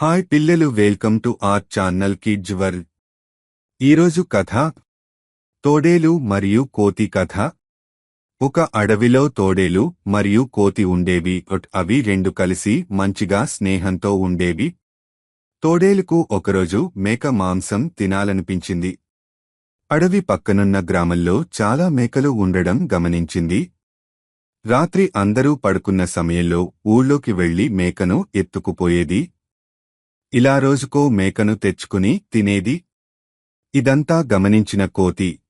Hi పిల్లలు welcome to our channel Kidz World. ఈరోజు కథ తోడేలు మరియు కోతి కథ. ఒక అడవిలో తోడేలు మరియు కోతి ఉండేవి అవి రెండు కలిసి మంచిగా స్నేహంతో ఉండేవి. తోడేలుకు ఒకరోజు మేక మాంసం తినాలనిపించింది. అడవి పక్కనున్న గ్రామంలో చాలా మేకలు ఉండడం గమనించింది. రాత్రి అందరూ పడుకున్న సమయంలో ఊళ్ళోకి వెళ్ళి మేకను ఎత్తుకుపోయేది. ఇలా రోజుకో మేకను తెచ్చుకుని తినేది? ఇదంతా గమనించిన కోతి.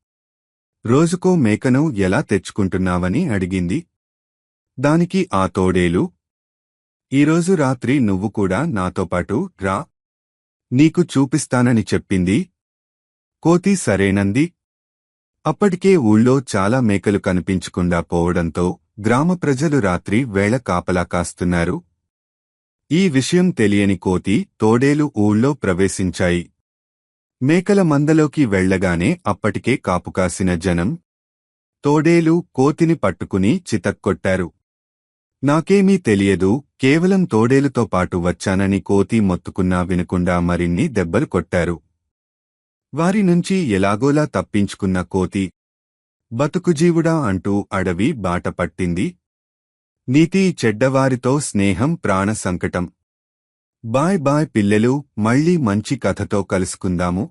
రోజుకో మేకను ఎలా తెచ్చుకుంటున్నావని అడిగింది. దానికి ఆ తోడేలు. ఈరోజు రాత్రి నువ్వు కూడా నాతో పాటు రా. నీకు చూపిస్తానని చెప్పింది. కోతి సరేనంది. అప్పటికే ఊళ్ళో చాలా మేకలు కనిపించకుండా పోవడంతో గ్రామ ప్రజలు రాత్రి వేళ కాపలా కాస్తున్నారు. ఈ విషయం తెలియని కోతి తోడేలు ఊళ్ళో ప్రవేశించాయి. మేకల మందలోకి వెళ్ళగానే అప్పటికే కాపుకాసిన జనం తోడేలు కోతిని పట్టుకుని చితక్కొట్టారు. నాకేమీ తెలియదు కేవలం తోడేలుతో పాటు వచ్చానని కోతి మొత్తుకున్నా వినకుండా మరిన్ని దెబ్బలు కొట్టారు. వారి నుంచి ఎలాగోలా తప్పించుకున్న కోతి బతుకుజీవుడా అంటూ అడవి బాట పట్టింది. నీతి చెడ్డవారితో స్నేహం ప్రాణ సంకటం బాయ్ బాయ్ పిల్లలు మళ్ళీ మంచి కథతో కలుసుకుందాము.